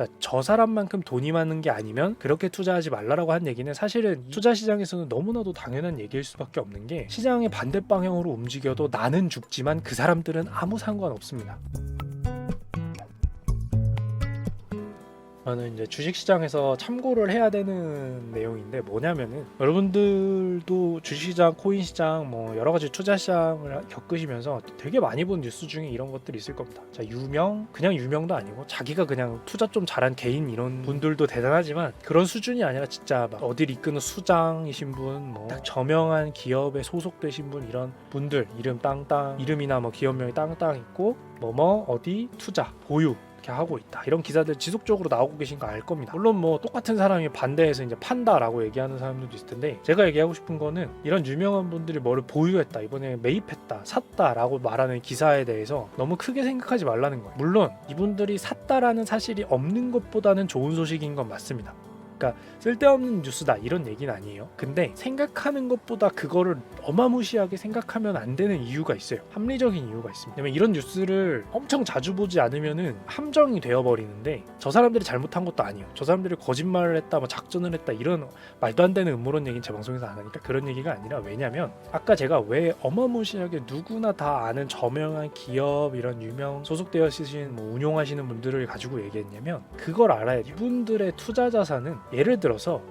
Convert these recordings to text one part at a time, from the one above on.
자, 저 사람만큼 돈이 많은 게 아니면 그렇게 투자하지 말라라고 한 얘기는 사실은 투자 시장에서는 너무나도 당연한 얘기일 수밖에 없는 게 시장의 반대 방향으로 움직여도 나는 죽지만 그 사람들은 아무 상관없습니다. 저는 이제 주식시장에서 참고를 해야 되는 내용인데 뭐냐면은 여러분들도 주식시장, 코인시장, 뭐 여러 가지 투자시장을 겪으시면서 되게 많이 본 뉴스 중에 이런 것들이 있을 겁니다. 자 유명, 그냥 유명도 아니고 자기가 그냥 투자 좀 잘한 개인 이런 분들도 대단하지만 그런 수준이 아니라 진짜 막 어디를 이끄는 수장이신 분, 뭐딱 저명한 기업에 소속되신 분 이런 분들 이름 땅땅 이름이나 뭐 기업명이 땅땅 있고 뭐뭐 어디 투자 보유 이렇게 하고 있다. 이런 기사들 지속적으로 나오고 계신 거 알 겁니다. 물론 뭐 똑같은 사람이 반대해서 이제 판다라고 얘기하는 사람들도 있을 텐데 제가 얘기하고 싶은 거는 이런 유명한 분들이 뭐를 보유했다 이번에 매입했다 샀다라고 말하는 기사에 대해서 너무 크게 생각하지 말라는 거예요. 물론 이분들이 샀다라는 사실이 없는 것보다는 좋은 소식인 건 맞습니다 그러니까 쓸데없는 뉴스다 이런 얘기는 아니에요. 근데 생각하는 것보다 그거를 어마무시하게 생각하면 안 되는 이유가 있어요. 합리적인 이유가 있습니다. 이런 뉴스를 엄청 자주 보지 않으면은 함정이 되어 버리는데 저 사람들이 잘못한 것도 아니에요. 저 사람들이 거짓말을 했다, 뭐 작전을 했다 이런 말도 안 되는 음모론 얘기는 제 방송에서 안 하니까 그런 얘기가 아니라 왜냐면 아까 제가 왜 어마무시하게 누구나 다 아는 저명한 기업 이런 유명 소속되어 있으신 뭐 운용하시는 분들을 가지고 얘기했냐면 그걸 알아야. 이분들의 투자 자산은 예를 들어서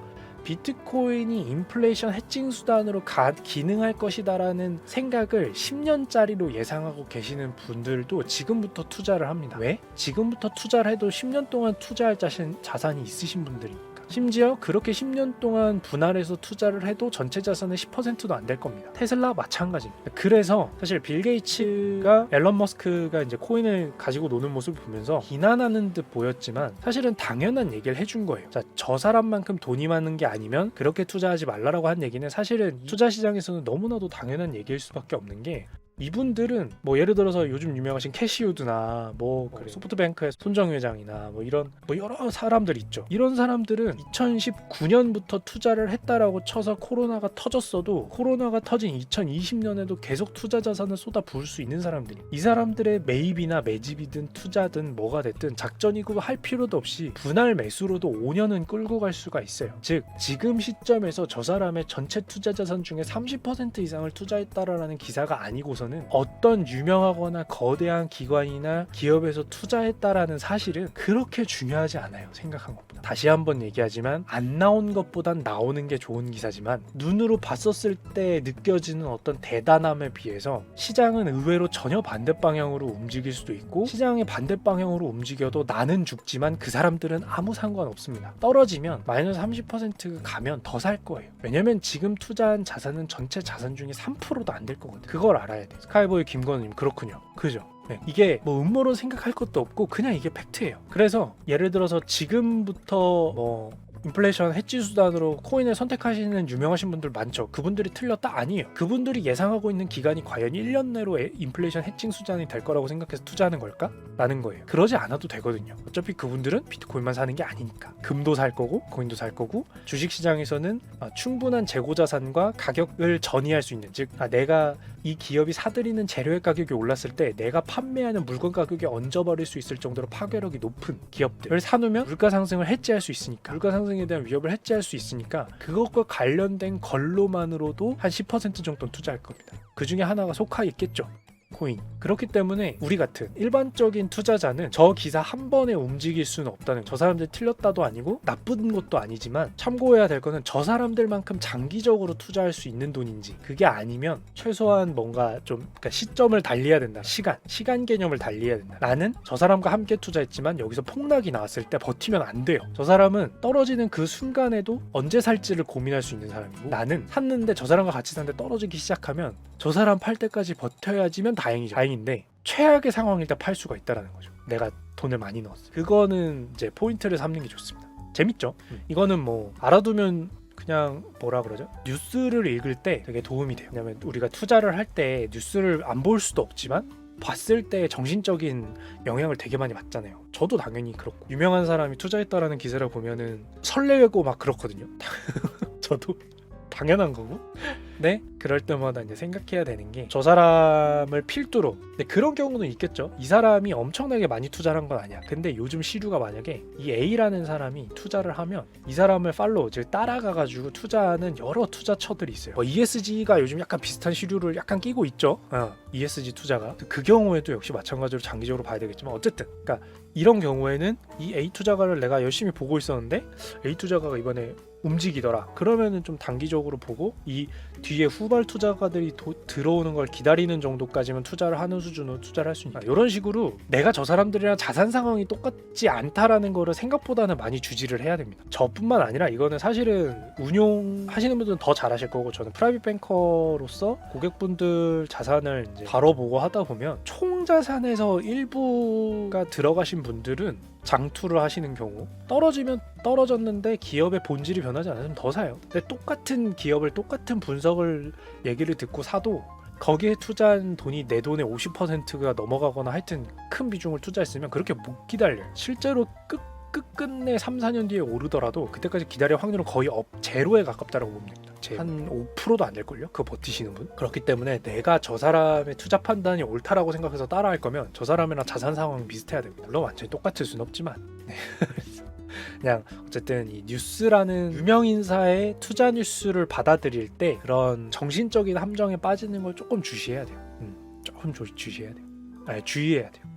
비트코인이 인플레이션 해칭 수단으로 가, 기능할 것이다라는 생각을 10년짜리로 예상하고 계시는 분들도 지금부터 투자를 합니다. 왜? 지금부터 투자를 해도 10년 동안 투자할 자신, 자산이 있으신 분들이니까. 심지어 그렇게 10년 동안 분할해서 투자를 해도 전체 자산의 10%도 안 될 겁니다. 테슬라 마찬가지입니다. 그래서 사실 빌 게이츠가 앨런 머스크가 이제 코인을 가지고 노는 모습을 보면서 비난하는 듯 보였지만 사실은 당연한 얘기를 해준 거예요. 자, 저 사람만큼 돈이 많은 게 아니면 그렇게 투자하지 말라라고 한 얘기는 사실은 투자 시장에서는 너무나도 당연한 얘기일 수밖에 없는 게 이분들은 뭐 예를 들어서 요즘 유명하신 캐시우드나 뭐 그래, 소프트뱅크의 손정 회장이나 뭐 이런 뭐 여러 사람들 있죠. 이런 사람들은 2019년부터 투자를 했다라고 쳐서 코로나가 터졌어도 코로나가 터진 2020년에도 계속 투자 자산을 쏟아 부을 수 있는 사람들이 이 사람들의 매입이나 매집이든 투자든 뭐가 됐든 작전이고 할 필요도 없이 분할 매수로도 5년은 끌고 갈 수가 있어요. 즉 지금 시점에서 저 사람의 전체 투자 자산 중에 30% 이상을 투자했다라는 기사가 아니고 서는 어떤 유명하거나 거대한 기관이나 기업에서 투자했다라는 사실은 그렇게 중요하지 않아요. 생각한 것보다. 다시 한번 얘기하지만 안 나온 것보단 나오는 게 좋은 기사지만 눈으로 봤었을 때 느껴지는 어떤 대단함에 비해서 시장은 의외로 전혀 반대 방향으로 움직일 수도 있고 시장의 반대 방향으로 움직여도 나는 죽지만 그 사람들은 아무 상관없습니다. 떨어지면 마이너스 30% 가면 더 살 거예요. 왜냐면 지금 투자한 자산은 전체 자산 중에 3%도 안 될 거거든요. 그걸 알아야 돼요. 스카이보이 김건우님 그렇군요. 그죠? 네, 이게 뭐 음모론 생각할 것도 없고 그냥 이게 팩트예요. 그래서 예를 들어서 지금부터 뭐 인플레이션 해지 수단으로 코인을 선택하시는 유명하신 분들 많죠. 그분들이 틀렸다 아니에요. 그분들이 예상하고 있는 기간이 과연 1년 내로 에- 인플레이션 해칭 수단이 될 거라고 생각해서 투자하는 걸까? 라는 거예요. 그러지 않아도 되거든요. 어차피 그분들은 비트코인만 사는 게 아니니까. 금도 살 거고 코인도 살 거고 주식 시장에서는 아, 충분한 재고 자산과 가격을 전이할 수 있는 즉 아, 내가 이 기업이 사들이는 재료의 가격이 올랐을 때 내가 판매하는 물건 가격이 얹어버릴 수 있을 정도로 파괴력이 높은 기업들을 사놓으면 물가 상승을 해지할 수 있으니까 물가 상승에 대한 위협을 해지할 수 있으니까 그것과 관련된 걸로만으로도 한 10% 정도는 투자할 겁니다. 그 중에 하나가 속하 있겠죠. 코인. 그렇기 때문에 우리 같은 일반적인 투자자는 저 기사 한 번에 움직일 수는 없다는 저 사람들 틀렸다도 아니고 나쁜 것도 아니지만 참고해야 될 거는 저 사람들만큼 장기적으로 투자할 수 있는 돈인지 그게 아니면 최소한 뭔가 좀 그러니까 시점을 달리해야 된다. 시간, 시간 개념을 달리해야 된다. 나는 저 사람과 함께 투자했지만 여기서 폭락이 나왔을 때 버티면 안 돼요. 저 사람은 떨어지는 그 순간에도 언제 살지를 고민할 수 있는 사람이고 나는 샀는데 저 사람과 같이 샀는데 떨어지기 시작하면 저 사람 팔 때까지 버텨야지면 다 행이죠. 다행인데 최악의 상황일 때 팔 수가 있다라는 거죠. 내가 돈을 많이 넣었어. 그거는 이제 포인트를 삼는 게 좋습니다. 재밌죠? 이거는 뭐 알아두면 그냥 뭐라 그러죠? 뉴스를 읽을 때 되게 도움이 돼요. 왜냐면 우리가 투자를 할 때 뉴스를 안 볼 수도 없지만 봤을 때 정신적인 영향을 되게 많이 받잖아요. 저도 당연히 그렇고 유명한 사람이 투자했다라는 기사를 보면은 설레고 막 그렇거든요. 저도 당연한 거고 근데 그럴 때마다 이제 생각해야 되는 게 저 사람을 필두로 근데 그런 경우는 있겠죠. 이 사람이 엄청나게 많이 투자를 한 건 아니야. 근데 요즘 시류가 만약에 이 A라는 사람이 투자를 하면 이 사람을 팔로우 즉 따라가 가지고 투자하는 여러 투자처들이 있어요. 뭐 ESG가 요즘 약간 비슷한 시류를 약간 끼고 있죠. 어, ESG 투자가 그 경우에도 역시 마찬가지로 장기적으로 봐야 되겠지만 어쨌든 그러니까 이런 경우에는 이 A 투자가를 내가 열심히 보고 있었는데 A 투자가가 이번에 움직이더라. 그러면은 좀 단기적으로 보고 이 뒤에 후발 투자가들이 도- 들어오는 걸 기다리는 정도까지만 투자를 하는 수준으로 투자를 할 수 있다. 이런 식으로 내가 저 사람들이랑 자산 상황이 똑같지 않다라는 거를 생각보다는 많이 주지를 해야 됩니다. 저뿐만 아니라 이거는 사실은 운용하시는 분들은 더 잘하실 거고 저는 프라이빗 뱅커로서 고객분들 자산을 이제 다뤄보고 하다 보면 총 자산에서 일부가 들어가신 분들은 장투를 하시는 경우 떨어지면 떨어졌는데 기업의 본질이 변하지 않으면 더 사요. 근데 똑같은 기업을 똑같은 분석을 얘기를 듣고 사도 거기에 투자한 돈이 내 돈의 50%가 넘어가거나 하여튼 큰 비중을 투자했으면 그렇게 못 기다려요. 실제로 끝 끝끝내 3, 4년 뒤에 오르더라도 그때까지 기다릴 확률은 거의 업 제로에 가깝다라고 보면 됩니다. 한 5%도 안 될걸요? 그거 버티시는 분? 그렇기 때문에 내가 저 사람의 투자 판단이 옳다라고 생각해서 따라할 거면 저 사람이랑 자산 상황 비슷해야 됩니다. 물론 완전히 똑같을 순 없지만 네. 그냥 어쨌든 이 뉴스라는 유명 인사의 투자 뉴스를 받아들일 때 그런 정신적인 함정에 빠지는 걸 조금 주시해야 돼요. 음, 조금 조, 주시해야 돼요. 아니 주의해야 돼요.